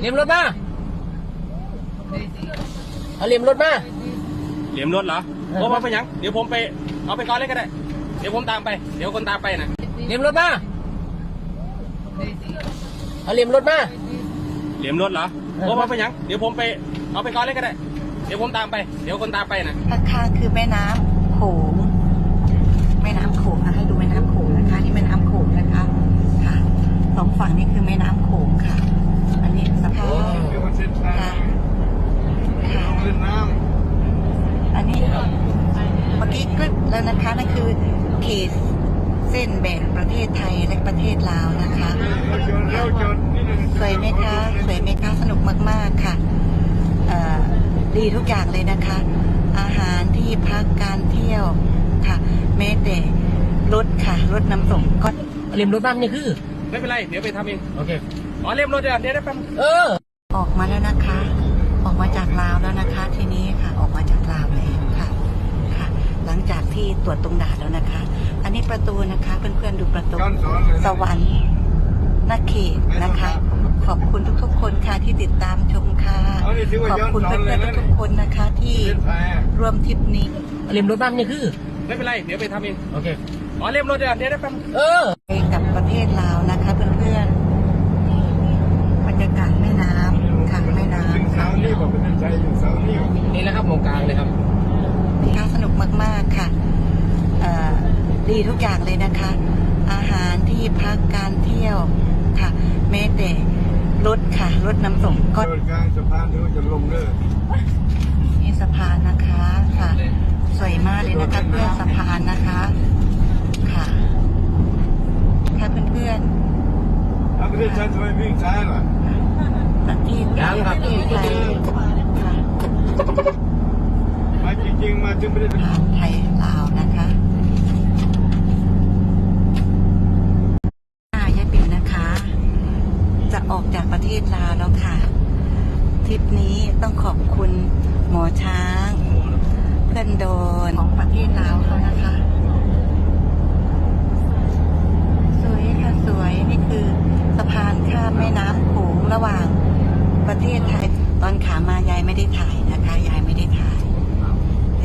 เลียมรถมาเอาเลียมรถมาเหลี่ยมรถเหรอโอ้มาไปยัง เดี๋ยวผมไป เอาไปก่อนเลยก็ได้ เดี๋ยวผมตามไป เดี๋ยวคนตามไปนะเลียมรถมาเอาเลียมรถมาเหลี่ยมรถเหรอโอ้มาไปยัง เดี๋ยวผมไป เอาไปก่อนเลยก็ได้ เดี๋ยวผมตามไป เดี๋ยวคนตามไปนะข้างๆคือแม่น้ำโขง แม่น้ำโขงนะให้ดูแม่น้ำโขงนะคะ นี่แม่น้ำโขงนะคะ ค่ะสองฝั่งนี่คือแม่น้ำโขงค่ะ อันนี้สะพานค่ะค่ะอันนี้เมื่อกี้กรึบแล้วนะคะนั่นคือเขตเส้นแบ่งประเทศไทยและประเทศลาวนะคะ สวยไหมคะสวยไหมคะสนุกมาก ๆ ค่ะเอ่อดีทุกอย่างเลยนะคะ อาหารที่พักการเที่ยวค่ะ แม้แต่รถค่ะรถนำส่งก็เอาเลียมรถมานี่คือ ไม่เป็นไร เดี๋ยวไปทำเอง โอเค อ๋อเลี่ยมรถเดี๋ยวเดี๋ยวได้แป๊บเออ ออกมาแล้วนะคะ ออกมาจากลาวแล้วนะคะ ทีนี้ค่ะ ออกมาจากลาวแล้วค่ะ ค่ะ หลังจากที่ตรวจตรงด่านแล้วนะคะ อันนี้ประตูนะคะเพื่อนๆดูประตู สวรรค์นักเขตนะคะ ขอบคุณทุกๆ คนค่ะที่ติดตามชมค่ะ ขอบคุณเพื่อนๆทุกๆคนนะคะที่ร่วมทริปนี้เอาเลียมรถมานี่คือ ไม่เป็นไร เดี๋ยวไปทำเอง โอเค อ๋อเลี่ยมรถเดี๋ยวเดี๋ยวได้แป๊บเออ ไปกับประเทศลาวนะคะเพื่อนๆบรรยากาศแม่น้ำค่ะแม่น้ำค่ะ นี่แหละครับห มองกลางเลยครับค่ะสนุกมาก ๆ ค่ะเอ่อดีทุกอย่างเลยนะคะ อาหารที่พักการเที่ยวค่ะ แม้แต่รถค่ะ รถนำส่งก็เดินกลางสะพานที่ว่าจะลงเด้อมีสะพานนะคะค่ะ สวยมากเลยนะคะเพื่อนสะพานนะคะค่ะค่ะเพื่อนถ้าประเทศชาติทำไมวิ่งช้าล่ะๆประเทศยังครับ ประเทศไทยค่ะมาจริงๆมาถึงประเทานไทยลาวนะคะอ่ายายปิ่นนะคะ จะออกจากประเทศลาวแล้วค่ะ ทริปนี้ต้องขอบคุณหมอช้าง เพื่อนโดนของประเทศลาวเขานะคะ สวยค่ะสวยนี่คือสะพานข้ามแม่น้ำโขงระหว่างประเทศไทย ตอนขามายายไม่ได้ถ่ายนะคะ ยายไม่ได้ถ่าย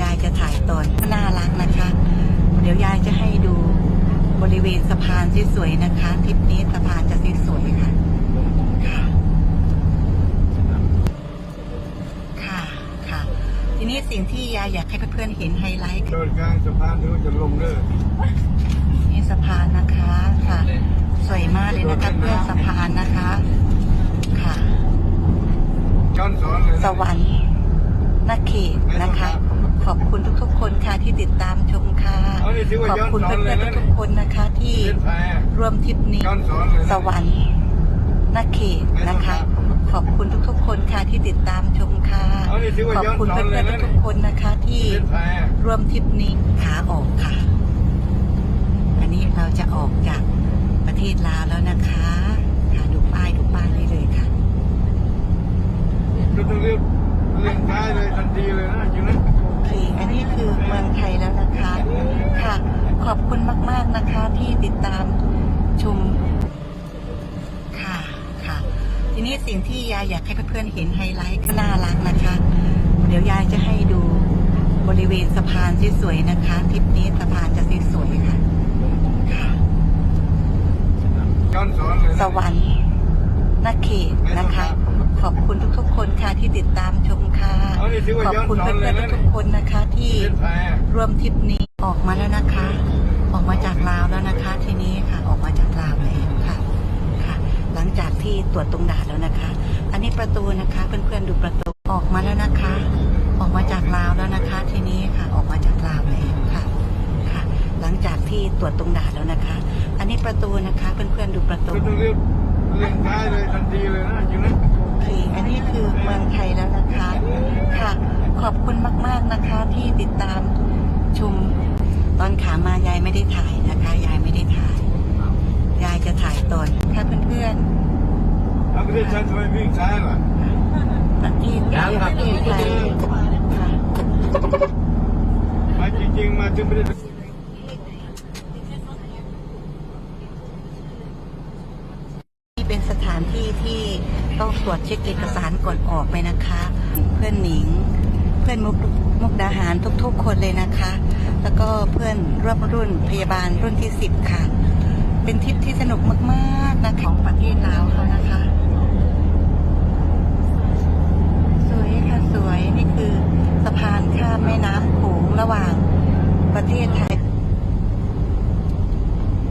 ยายจะถ่ายตอนน่ารักนะคะ เดี๋ ยวยายจะให้ดูบริเวณสะพานที่สวยนะคะทริปนี้สะพานจะสวยๆค่ะ ค่ะ ค่ะ ค่ะ ทีนี้สิ่งที่ยายอยากให้เพื่อนๆเห็นไฮไลท์คือเดินกลางสะพานที่ว่าจะลงเด้อนี่สะพานนะคะค่ะ สวยมากเลยนะคะเพื่อนสะพานนะคะ ค่ะย้อนสอนเลยนะสวรรค์ นักเขตนะคะ ขอบคุณทุกๆ คนค่ะที่ติดตามชมค่ะเอานี่ถือว่าขอบย้อนคุณสอนเพื่เลอยนนะๆทุกๆคนนะคะ ที่ประเทศไทยอะร่วมทริปนี้ย้อนสอนเลยนะสวรรค์นักเขตนะคะ ขอบคุณทุกๆ คนค่ะที่ติดตามชมค่ะเอานี่ถือว่าขอบย้อนคุณสอนเพื่เลอยนนะๆทุกๆคนนะคะที่ประเทศไทยอะร่วมทริปนี้ขาออกค่ะ อันนี้เราจะออกจากประเทศลาวแล้วนะคะค่ะดูป้ายดูป้ายได้เลยค่ะก็ต้อง เรียกเรียกท้ายเลยทันทีเลยนะจริงนะโอเค อันนี้คือเมืองไทยแล้วนะคะ ค่ะ ขอบคุณมาก ๆ นะคะที่ติดตามชม ค่ะ ค่ะ ทีนี้สิ่งที่ยายอยากให้เพื่อนๆเห็นไฮไลท์ก็น่ารักนะคะ เดี๋ยวยายจะให้ดูบริเวณสะพานที่สวยนะคะทริปนี้สะพานจะสวยๆค่ะค่ะย้อนสอนเลยนะสวรรค์นักเขตนะคะ ขอบคุณทุกๆ คนค่ะที่ติดตามชมค่ะเอานี่ถือว่าขอบย้อนคุณสอนเพื่เลอยนนะๆทุกๆคนนะคะที่ประเทศไทยอะร่วมทริปนี้ออกมาแล้วนะคะ ออกมาจากลาวแล้วนะคะ ทีนี้ค่ะออกมาจากลาวแล้วค่ะค่ะ หลังจากที่ตรวจตรงด่านแล้วนะคะ อันนี้ประตูนะคะเพื่อนๆดูประตูออกมาแล้วนะคะ ออกมาจากลาวแล้วนะคะ ทีนี้ค่ะออกมาจากลาวแล้วค่ะค่ะ หลังจากที่ตรวจตรงด่านแล้วนะคะ อันนี้ประตูนะคะเพื่อนๆดูประตูก็ต้องเรียกเรียกท้ายเลยทันทีเลยนะจริงนะโอ เค อันนี้คือเมืองไทยแล้วนะคะ ค่ะ ขอบคุณมาก ๆนะคะที่ติดตามชมตอนขามายายไม่ได้ถ่ายนะคะ ยายไม่ได้ถ่าย ยายจะถ่ายตอนค่ะเพื่อนถ้าประเทศชาติทำไมวิ่งช้าล่ะๆประเทศยังครับประเทศไทยค่ะมาจริงๆมาถึงประเทศนี่เป็นสถานที่ที่ ต้องตรวจเช็คเอกสารก่อนออกไปนะคะ เพื่อนหนิง เพื่อนมุกมุกดาหารทุกๆคนเลยนะคะ แล้วก็เพื่อนร่วมรุ่นพยาบาลรุ่นที่สิบค่ะ เป็นทริปที่สนุกมากๆนะคะของประเทศลาวเขานะคะ สวยค่ะสวยนี่คือสะพานข้ามแม่น้ำโขงระหว่างประเทศไทย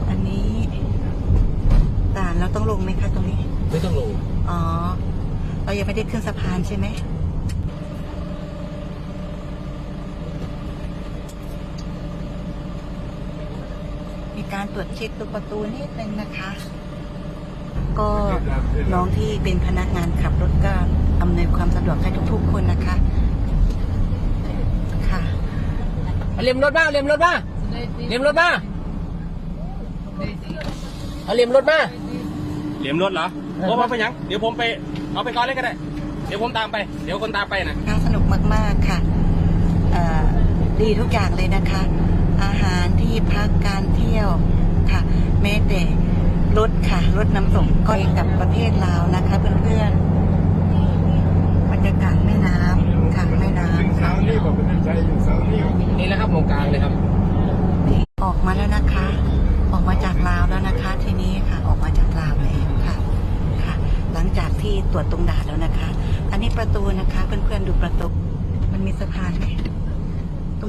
อันนี้ด่านเราต้องลงไหมคะตรงนี้ ไม่ต้องลง อ๋อ เรายังไม่ได้ขึ้นสะพานใช่ไหม มี การตรวจเช็คตัวประตูนิดนึงนะคะ ก็น้องที่เป็นพนักงานขับรถก็อำนวยความสะดวกให้ทุกๆคนนะคะ ค่ะเอาเลียมรถมาเอาเลียมรถมาเลียมรถมาเอาเลียมรถมาเหลี่ยมรถเหรอโอ้ว่าไปยัง เดี๋ยวผมไปเอาไปก่อนเลยก็ได้ เดี๋ยวผมตามไป เดี๋ยวคนตามไปนะน่าสนุกมากๆค่ะเอ่อดีทุกอย่างเลยนะคะ อาหารที่พักการเที่ยวค่ะ แม้แต่รถค่ะรถน้ำส่งก็กับประเทศลาวนะคะเพื่อนๆ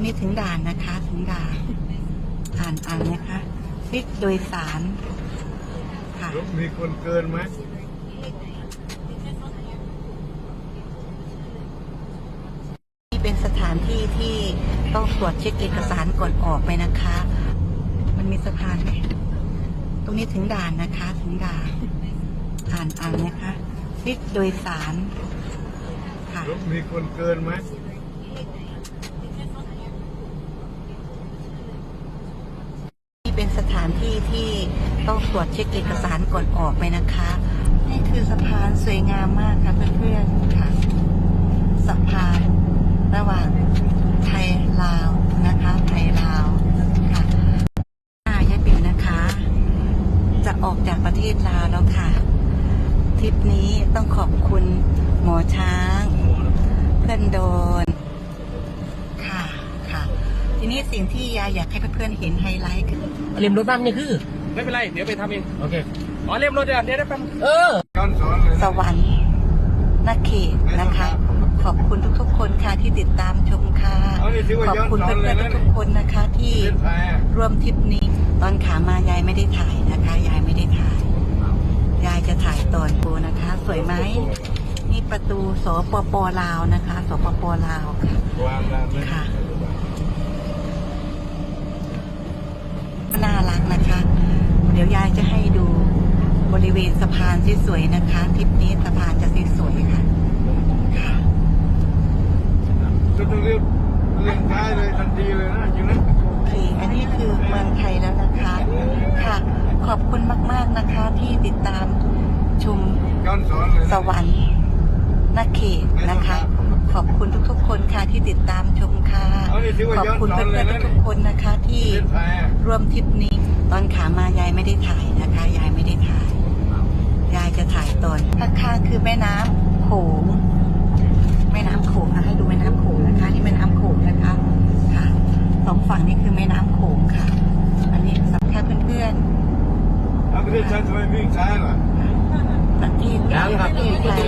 นี้ถึงด่านนะคะ ถึงด่าน อ่านอ่านนะคะลิฟต์โดยสาร ค่ะรถมีคนเกินไหมนี่เป็นสถานที่ที่ต้องตรวจเช็คเอกสารก่อนออกไปนะคะ มันมีสะพานไหมตรงนี้ถึงด่านนะคะ ถึงด่าน อ่านอ่านนะคะลิฟต์โดยสาร ค่ะรถมีคนเกินไหม นี่เป็นสถานที่ที่ต้องตรวจเช็คเอกสารก่อนออกไปนะคะ นี่คือสะพานสวยงามมากค่ะเพื่อนๆค่ะ สะพานระหว่างไทยลาวนะคะ ไทยลาวค่ะอ่ายายปิ่วนะคะ จะออกจากประเทศลาวแล้วค่ะทริปนี้ต้องขอบคุณหมอช้าง เพื่อนโดน ค่ะค่ะ ที นี้สิ่งที่ยายอยากให้เพื่อนๆเห็นไฮไลท์คือเอาเลียมรถมานี่คือ ไม่เป็นไร เดี๋ยวไปทำเอง โอเค อ๋อเหลี่ยมรถเดี๋ยวเดี๋ยวได้แป๊บเออย้อนสอนเลยสวรรค์นักเขตนะคะ ขอบคุณทุกๆ คนค่ะที่ติดตามชมค่ะเอานี่ถือว่าขอบย้อนคุณสอนเพื่เลอยนนะๆทุกๆคนนะคะที่เป็นแพ้ร่วมทริปนี้ ตอนขามายายไม่ได้ถ่ายนะคะ ยายไม่ได้ถ่าย ยายจะถ่ายตอนโปนะคะ สวยไหมนี่ประตูสปปลาวนะคะ สปปลาวค่ะวางแล้วนะค่ะ น่ารักนะคะ เดี๋ยวยายจะให้ดูบริเวณสะพานที่สวยนะคะทริปนี้สะพานจะสวยๆค่ะค่ะจะต้องเรียกเรียกท้ายเลยทันทีเลยนะจริงนะโอเคอันนี้คือเมืองไทยแล้วนะคะค่ะ ขอบคุณมากๆนะคะที่ติดตามชมย้อนสอนเลยนะสวรรค์นักเขตนะคะ ขอบคุณทุกๆ คนค่ะที่ติดตามชมค่ะเอานี่ถือว่าขอบย้อนคุณสอนเพื่เลอยนนะๆทุกๆคนนะคะที่เป็นแพ้ร่วมทริปนี้ ตอนขามายายไม่ได้ถ่ายนะคะ ยายไม่ได้ถ่าย ยายจะถ่ายตอนข้างๆคือแม่น้ำโขงแม่น้ำโขงค่ะให้ดูแม่น้ำโขงนะคะนี่แม่น้ำโขงนะคะค่ะสองฝั่งนี่คือแม่น้ำโขงค่ะ อันนี้สำคัญเพื่อนเอาประเทศชาติทำไมวิ่งซ้ายล่ะๆประเทศยังครับประเทศไทย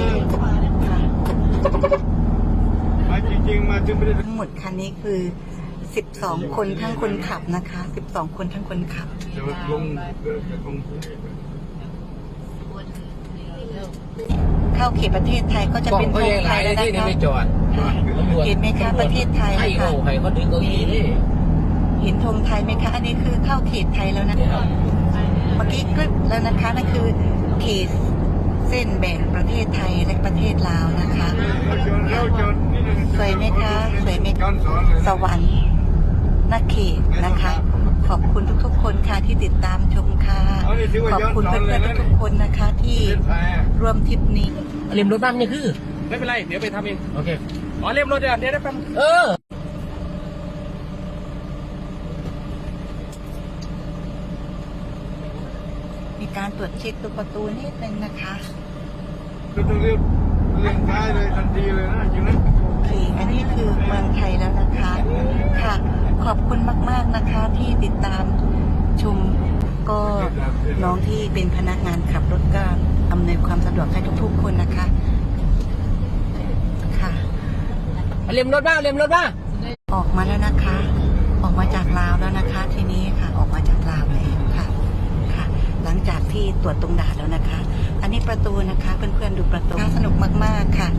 ค่ะมาจริงๆมาถึงประเทศทั้งหมดคันนี้คือ 12 คนทั้งคนขับนะคะ 12 คนทั้งคนขับจะลงจะลงเข้าเขตประเทศไทยก็จะกล้องเป็นเขาธงยังหไทลายยเลแล้ยวนะที่นี่คะไม่จอดเห็นไหมคะประเทศไทยให้ค่ะ เขาให้เขาดึงเก้าอี้นี่เห็นธงไทยไหมคะ อันนี้คือเข้าเขตไทยแล้วนะเนี่ยครับเมื่อกี้ก็แล้วนะคะนั่นคือเขตเส้นแบ่งประเทศไทยและประเทศลาวนะคะเราจนเราจนนี่นึงสวยไหมคะ สวยไหมย้อนสอนเลยนะสวรรค์ นักเขตนะคะ ขอบคุณทุกๆ คนค่ะที่ติดตามชมค่ะเอานี่ถือว่าขอบย้อนคุณสอนเพื่เลอยนนะๆทุกๆคนนะคะที่เป็นแพ้ร่วมทริปนี้เอาเลียมรถมานี่คือ ไม่เป็นไร เดี๋ยวไปทำเองโอเคอ๋อเหลี่ยมรถเดี๋ยวเดี๋ยวได้แป๊บเออมีการตรวจเช็คตัวประตูนิดนึงนะคะก็ต้องเรียกเรียกซ้ายเลยทันทีเลยนะจริงนะโอ เค อันนี้คือเมืองไทยแล้วนะคะ ค่ะ ขอบคุณมาก ๆนะคะที่ติดตามชมก็น้องที่เป็นพนักงานขับรถก็อำนวยความสะดวกให้ทุกๆคนนะคะ ค่ะเลียมรถบ้างเลียมรถบ้างออกมาแล้วนะคะ ออกมาจากลาวแล้วนะคะ ทีนี้ค่ะออกมาจากลาวแล้วค่ะค่ะ หลังจากที่ตรวจตรงด่านแล้วนะคะ อันนี้ประตูนะคะเพื่อนๆดูประตูน่าสนุกมากๆค่ะ